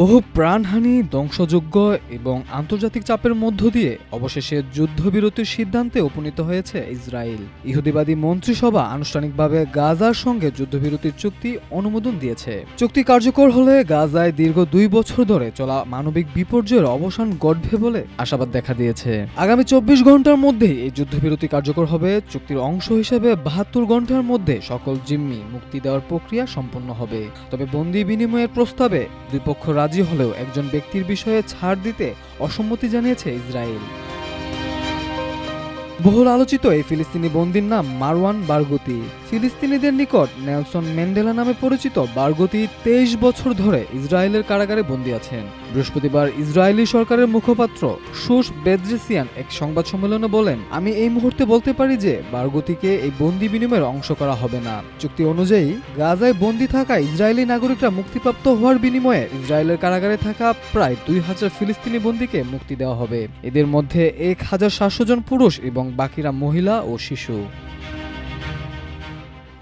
বহু প্রাণহানি ধ্বংসযোগ্য এবং আন্তর্জাতিক চাপের মধ্য দিয়ে অবশেষে যুদ্ধবিরতির সিদ্ধান্তে উপনীত হয়েছে ইসরায়েল। ইহুদিবাদী মন্ত্রিসভা আনুষ্ঠানিকভাবে গাজার সঙ্গে যুদ্ধবিরতির চুক্তি অনুমোদন দিয়েছে। চুক্তি কার্যকর হলে গাজায় দীর্ঘ দুই বছর ধরে চলা মানবিক বিপর্যয়ের অবসান ঘটবে বলে আশাবাদ দেখা দিয়েছে। আগামী চব্বিশ ঘণ্টার মধ্যেই এই যুদ্ধবিরতি কার্যকর হবে। চুক্তির অংশ হিসেবে বাহাত্তর ঘণ্টার মধ্যে সকল জিম্মি মুক্তি দেওয়ার প্রক্রিয়া সম্পন্ন হবে। তবে বন্দি বিনিময়ের প্রস্তাবে দুই পক্ষ রাজি হলেও একজন ব্যক্তির বিষয়ে ছাড় দিতে অসম্মতি জানিয়েছে ইসরায়েল। বহুল আলোচিত এই ফিলিস্তিনি বন্দির নাম মারওয়ান বারগুতি। ফিলিস্তিনিদের নিকট নেলসন ম্যান্ডেলা নামে পরিচিত বারগুতি তেইশ বছর ধরে ইসরায়েলের কারাগারে বন্দী আছেন। বৃহস্পতিবার ইসরায়েলি সরকারের মুখপাত্র সুস বেদ্রেসিয়ান এক সংবাদ সম্মেলনে বলেন, আমি এই মুহূর্তে বলতে পারি যে বারগুতিকে এই বন্দি বিনিময়ের অংশ করা হবে না। চুক্তি অনুযায়ী, গাজায় বন্দী থাকা ইসরায়েলি নাগরিকরা মুক্তিপ্রাপ্ত হওয়ার বিনিময়ে ইসরায়েলের কারাগারে থাকা প্রায় দুই হাজার ফিলিস্তিনি বন্দীকে মুক্তি দেওয়া হবে। এদের মধ্যে এক হাজার সাতশো জন পুরুষ এবং বাকিরা মহিলা ও শিশু।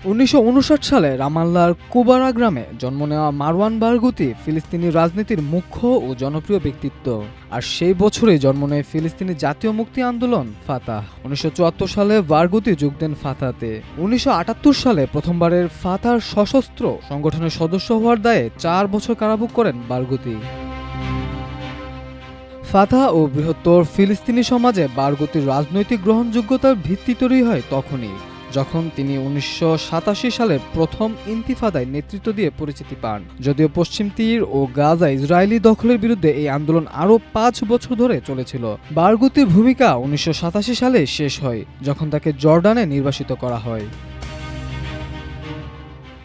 উনিশশো উনষাট সালে রামাল্লার কুবারা গ্রামে জন্ম নেওয়া মারওয়ান বারগুতি ফিলিস্তিনি রাজনীতির মুখ্য ও জনপ্রিয় ব্যক্তিত্ব। আর সেই বছরেই জন্ম নেয় ফিলিস্তিনি জাতীয় মুক্তি আন্দোলন, ফাতাহ। উনিশশো চুয়াত্তর সালে বারগুতি যোগ দেন ফাতাতে উনিশশো আটাত্তর সালে প্রথমবারের ফাতার সশস্ত্র সংগঠনের সদস্য হওয়ার দায়ে চার বছর কারাভোগ করেন বারগুতি। ফাতা ও বৃহত্তর ফিলিস্তিনি সমাজে বারগতির রাজনৈতিক গ্রহণযোগ্যতার ভিত্তি তৈরি হয় তখনই, যখন তিনি উনিশশো সালের প্রথম ইন্তিফাদায় নেতৃত্ব দিয়ে পরিচিতি পান। যদিও পশ্চিম তীর ও গাজা ইসরায়েলি দখলের বিরুদ্ধে এই আন্দোলন আরও পাঁচ বছর ধরে চলেছিল। বারগুতির ভূমিকা উনিশশো সাতাশি সালে শেষ হয়, যখন তাকে জর্ডানে নির্বাসিত করা হয়।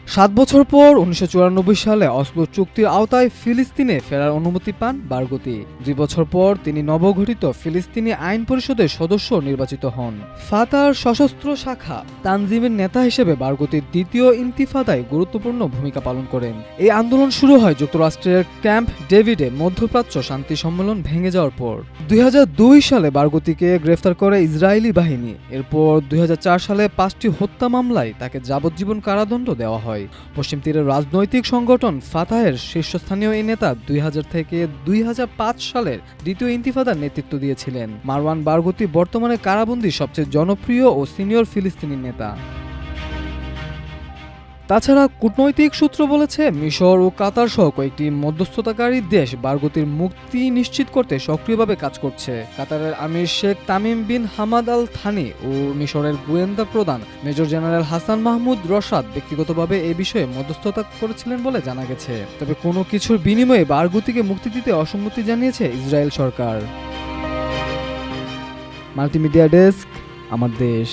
সাত বছর পর উনিশশো চুরানব্বই সালে অসলো চুক্তির আওতায় ফিলিস্তিনে ফেরার অনুমতি পান বারগুতি। দুই বছর পর তিনি নবগঠিত ফিলিস্তিনি আইন পরিষদের সদস্য নির্বাচিত হন। ফাতার সশস্ত্র শাখা তানজিমের নেতা হিসেবে বারগুতি দ্বিতীয় ইন্তিফাদায় গুরুত্বপূর্ণ ভূমিকা পালন করেন। এই আন্দোলন শুরু হয় যুক্তরাষ্ট্রের ক্যাম্প ডেভিডে মধ্যপ্রাচ্য শান্তি সম্মেলন ভেঙে যাওয়ার পর। দুই হাজার দুই সালে বারগুতিকে গ্রেফতার করে ইসরায়েলি বাহিনী। এরপর দুই হাজার চার সালে পাঁচটি হত্যা মামলায় তাকে যাবজ্জীবন কারাদণ্ড দেওয়া হয়। পশ্চিম তীরের রাজনৈতিক সংগঠন ফাতাহের শীর্ষস্থানীয় এই নেতা দুই হাজার থেকে দুই হাজার পাঁচ সালের দ্বিতীয় ইন্তিফাদার নেতৃত্ব দিয়েছিলেন। মারওয়ান বারগুতি বর্তমানে কারাবন্দী সবচেয়ে জনপ্রিয় ও সিনিয়র ফিলিস্তিনি নেতা। তাছাড়া কূটনৈতিক সূত্র বলেছে, মিশর ও কাতার সহ কয়েকটি মধ্যস্থতাকারী দেশ বারগুতির মুক্তি নিশ্চিত করতে সক্রিয়ভাবে কাজ করছে। কাতারের Emir Sheikh Tamim bin Hamad Al Thani ও মিশরের গোয়েন্দা প্রধান major general Hassan Mahmoud Rashad ব্যক্তিগতভাবে এ বিষয়ে মধ্যস্থতা করেছিলেন বলে জানা গেছে। তবে কোনো কিছুর বিনিময়ে বারগুতিকে মুক্তি দিতে অসম্মতি জানিয়েছে ইসরায়েল সরকার। মাল্টিমিডিয়া ডেস্ক, আমার দেশ।